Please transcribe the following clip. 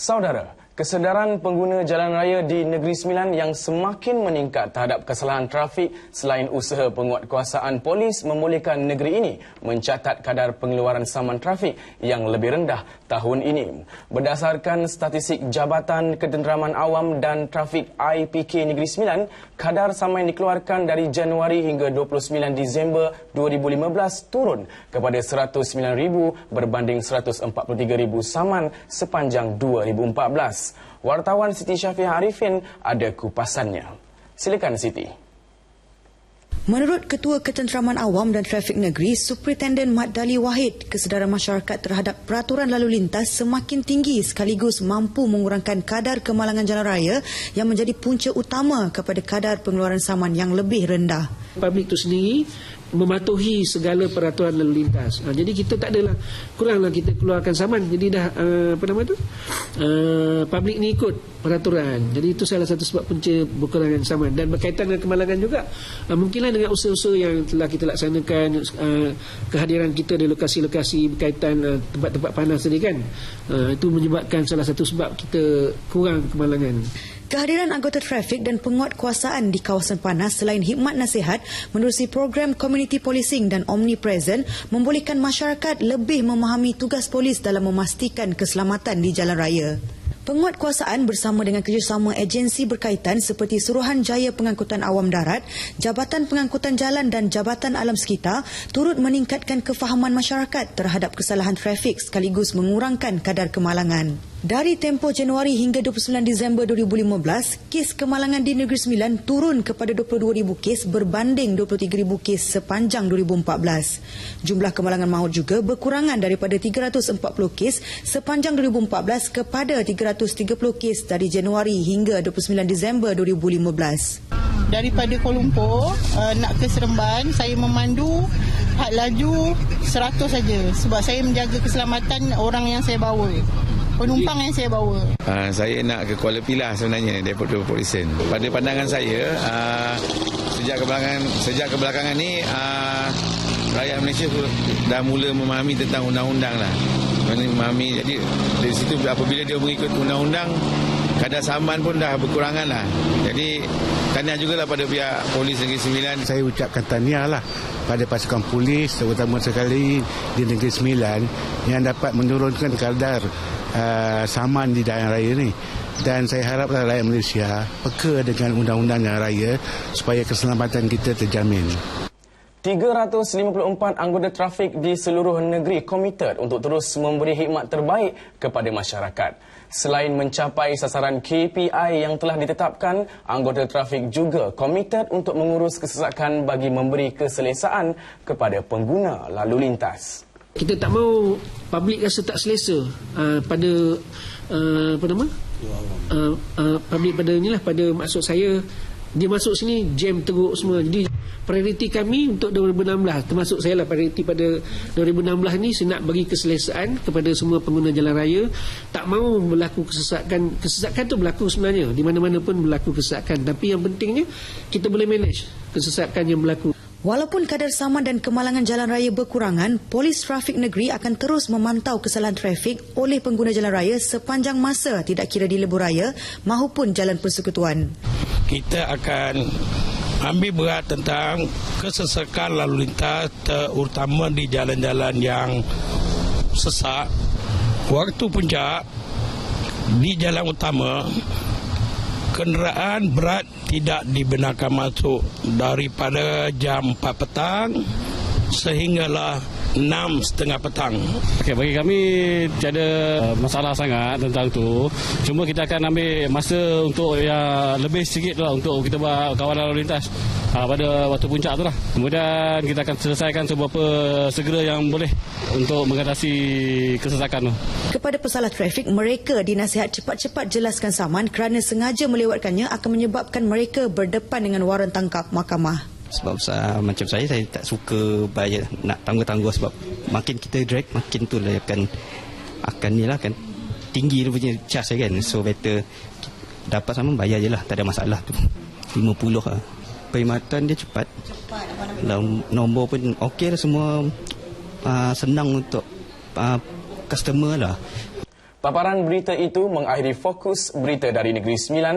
Saudara, kesedaran pengguna jalan raya di Negeri Sembilan yang semakin meningkat terhadap kesalahan trafik selain usaha penguatkuasaan polis membolehkan negeri ini mencatat kadar pengeluaran saman trafik yang lebih rendah tahun ini. Berdasarkan statistik Jabatan Ketenteraman Awam dan Trafik IPK Negeri Sembilan, kadar saman dikeluarkan dari Januari hingga 29 Disember 2015 turun kepada 109,000 berbanding 143,000 saman sepanjang 2014. Wartawan Siti Syafiah Arifin ada kupasannya. Silakan Siti. Menurut Ketua Ketenteraman Awam dan Trafik Negeri, Superintendent Mat Dali Wahid, kesedaran masyarakat terhadap peraturan lalu lintas semakin tinggi sekaligus mampu mengurangkan kadar kemalangan jalan raya yang menjadi punca utama kepada kadar pengeluaran saman yang lebih rendah. Publik itu sendiri mematuhi segala peraturan lalu lintas. Ha, jadi kita tak adalah kuranglah kita keluarkan saman. Jadi dah uh, apa nama tu? Uh, publik ni ikut peraturan. Jadi itu salah satu sebab punca berkurangan saman dan berkaitan dengan kemalangan juga. Uh, mungkinlah dengan usaha-usaha yang telah kita laksanakan uh, kehadiran kita di lokasi-lokasi berkaitan uh, tempat-tempat panas tadi kan. Uh, itu menyebabkan salah satu sebab kita kurang kemalangan. Kehadiran anggota trafik dan penguatkuasaan di kawasan panas selain hikmat nasihat menerusi program community policing dan omnipresent membolehkan masyarakat lebih memahami tugas polis dalam memastikan keselamatan di jalan raya. Penguatkuasaan bersama dengan kerjasama agensi berkaitan seperti Suruhanjaya Pengangkutan Awam Darat, Jabatan Pengangkutan Jalan dan Jabatan Alam Sekitar turut meningkatkan kefahaman masyarakat terhadap kesalahan trafik sekaligus mengurangkan kadar kemalangan. Dari tempoh Januari hingga 29 Disember 2015, kes kemalangan di Negeri Sembilan turun kepada 22,000 kes berbanding 23,000 kes sepanjang 2014. Jumlah kemalangan maut juga berkurangan daripada 340 kes sepanjang 2014 kepada 330 kes dari Januari hingga 29 Disember 2015. Daripada Kuala Lumpur uh, nak ke Seremban, saya memandu had laju 100 saja sebab saya menjaga keselamatan orang yang saya bawa penumpang yang saya bawa. Uh, saya nak ke Kuala Pilah sebenarnya daripada polisen. Pada pandangan saya uh, sejak kebelakangan sejak kebelakangan ni uh, rakyat Malaysia dah mula memahami tentang undang-undang lah. Memahami jadi dari situ apabila dia mengikut undang-undang kadar saman pun dah berkurangan lah. Jadi tahniah juga lah pada pihak polis Negeri Sembilan. Saya ucapkan tahniah lah pada pasukan polis terutama sekali di Negeri Sembilan yang dapat menurunkan kadar uh, saman di daerah raya ni dan saya haraplah rakyat Malaysia peka dengan undang-undang yang raya supaya keselamatan kita terjamin. 354 anggota trafik di seluruh negeri komited untuk terus memberi khidmat terbaik kepada masyarakat. Selain mencapai sasaran KPI yang telah ditetapkan, anggota trafik juga komited untuk mengurus kesesakan bagi memberi keselesaan kepada pengguna lalu lintas kita tak mau publik rasa tak selesa uh, pada uh, apa nama? Uh, uh, publik pada inilah pada maksud saya dia masuk sini jam teruk semua. Jadi prioriti kami untuk 2016 termasuk saya lah prioriti pada 2016 ni saya nak bagi keselesaan kepada semua pengguna jalan raya. Tak mahu berlaku kesesakan kesesakan tu berlaku sebenarnya di mana-mana pun berlaku kesesakan. Tapi yang pentingnya kita boleh manage kesesakan yang berlaku Walaupun kadar saman dan kemalangan jalan raya berkurangan, Polis Trafik Negeri akan terus memantau kesalahan trafik oleh pengguna jalan raya sepanjang masa tidak kira di lebuh raya maupun jalan persekutuan. Kita akan ambil berat tentang kesesakan lalu lintas terutama di jalan-jalan yang sesak. Waktu puncak di jalan utama kenderaan berat tidak dibenarkan masuk daripada jam 4 petang sehinggalah enam setengah petang. Okay, bagi kami tiada masalah sangat tentang tu. Cuma kita akan ambil masa untuk yang lebih sikit lah untuk kita buat kawalan lalu lintas ha, pada waktu puncak tu lah. Kemudian kita akan selesaikan seberapa segera yang boleh untuk mengatasi kesesakan tu. Kepada pesalah trafik, mereka dinasihat cepat-cepat jelaskan saman kerana sengaja melewatkannya akan menyebabkan mereka berdepan dengan waran tangkap mahkamah sebab saya, macam saya saya tak suka bayar nak tangguh-tangguh sebab makin kita drag makin tu lah akan akan ni lah kan tinggi dia punya charge kan. So better dapat sama bayar je lah tak ada masalah tu. 50 lah. Perkhidmatan dia cepat. Lalu, nombor. Pun okey lah semua. Uh, senang untuk uh, customer lah. Paparan berita itu mengakhiri fokus berita dari Negeri Sembilan.